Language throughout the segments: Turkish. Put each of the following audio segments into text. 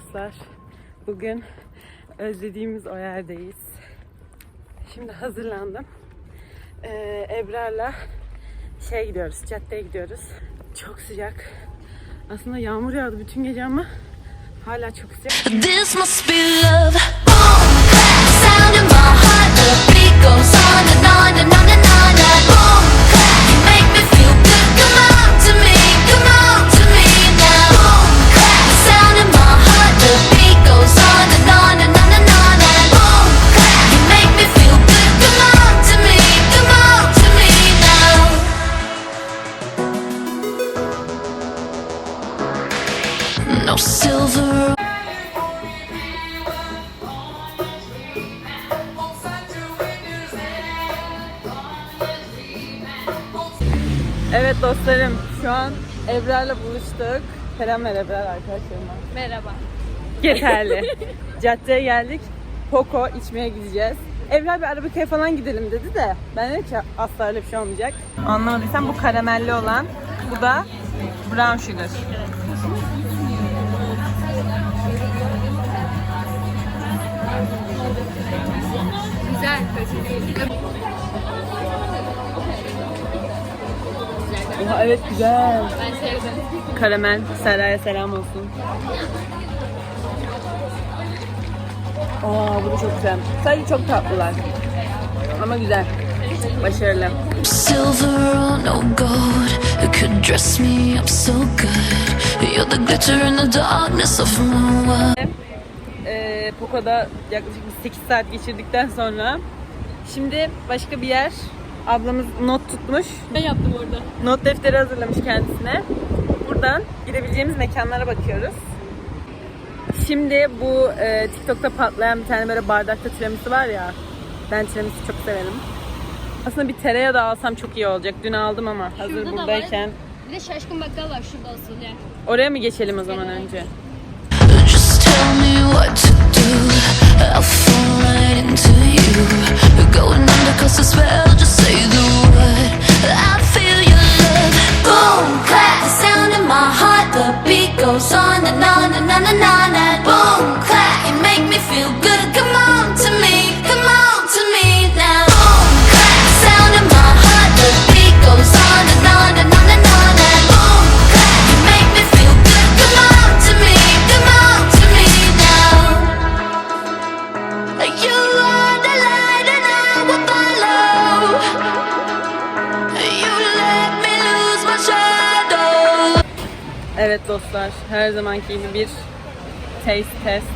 dostlar. Bugün özlediğimiz o yerdeyiz. Şimdi hazırlandım. Ee, Ebrar'la şey gidiyoruz, caddeye gidiyoruz. Çok sıcak. Aslında yağmur yağdı bütün gece ama hala çok sıcak. This must be love. Evet dostlarım, şu an Ebrar'la buluştuk. Selam ver Ebrar arkadaşlarıma. Merhaba. Yeterli. Caddeye geldik. Poco içmeye gideceğiz. Evler bir Arabika'ya falan gidelim dedi de ben dedim ki asla öyle bir şey olmayacak. Anlamadıysan bu karamelli olan, bu da brown sugar. Güzel. Oha evet güzel. Ben sevdim. Karamel, Serra'ya selam olsun. Aa bu da çok güzel. Sadece çok tatlılar. Ama güzel. Başarılı. Silver or no gold, it could dress me up so good. You're the glitter in the darkness of my world. Ee, Poco'da yaklaşık bir 8 saat geçirdikten sonra şimdi başka bir yer ablamız not tutmuş. Ben yaptım orada. Not defteri hazırlamış kendisine. Buradan gidebileceğimiz mekanlara bakıyoruz. Şimdi bu e, TikTok'ta patlayan bir tane böyle bardakta tiramisu var ya. Ben tiramisu çok severim. Aslında bir tereyağı da alsam çok iyi olacak. Dün aldım ama hazır Şurada da var. buradayken. Bir de şaşkın bakkal var şurada asıl yer. Oraya mı geçelim o zaman önce? Just tell me what to do. I'll fall right goes on and on and on and on. And boom, clap, you make me feel good. Evet dostlar, her zamanki gibi bir taste test.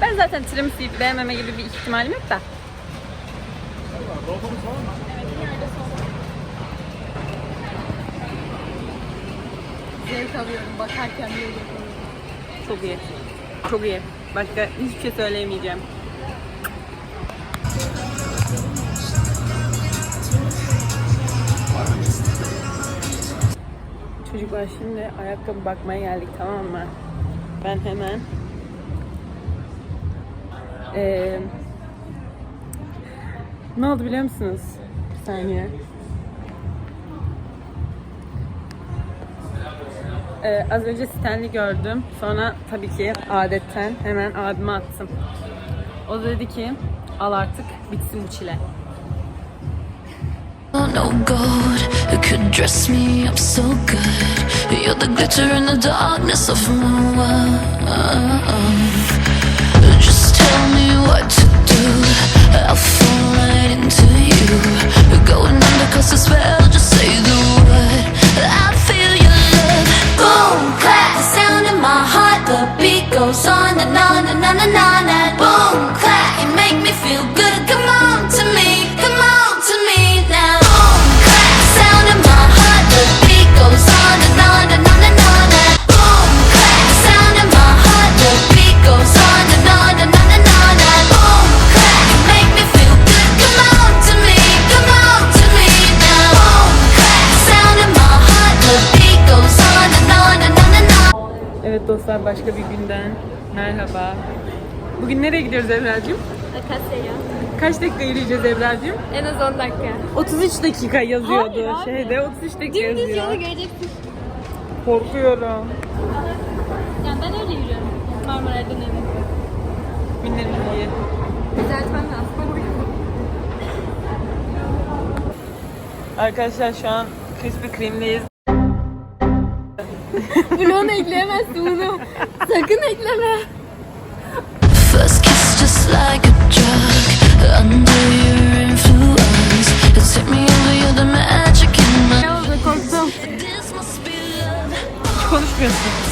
Ben zaten tiramisu'yu beğenmeme gibi bir ihtimalim yok da. Zevk alıyorum bakarken böyle. Çok iyi. Çok iyi. Başka hiçbir şey söyleyemeyeceğim. Çocuklar şimdi ayakkabı bakmaya geldik tamam mı? Ben hemen Ee, ne oldu biliyor musunuz? Bir saniye. Ee, az önce Stanley gördüm. Sonra tabii ki adetten hemen abime attım. O dedi ki al artık bitsin bu çile. No gold, could dress me up so good. You're the glitter in the darkness of my world. Just tell me what to do. I'll fall right into you. Going under cause the spell, just say the word. I feel your love. Boom, clap, the sound in my heart. The beat goes on and on and on and on. And boom, Evet dostlar başka bir günden merhaba. Bugün nereye gidiyoruz Ebrar'cığım? Akasya'ya. Kaç dakika yürüyeceğiz Ebrar'cığım? En az 10 dakika. 33 dakika yazıyordu Hayır şeyde 33 dakika Dümdüz yazıyor. yolu göreceksin. Korkuyorum. Yani ben öyle yürüyorum. Marmaray'dan eve. Binelim diye. Düzeltmem lazım. Arkadaşlar şu an Krispy Kreme'deyiz. Bunu ekleyemezsin bunu. Sakın ekleme. First kiss just like a drug Under your influence You take me over, you're the magic in my Ne oldu korktum. Hiç konuşmuyorsun.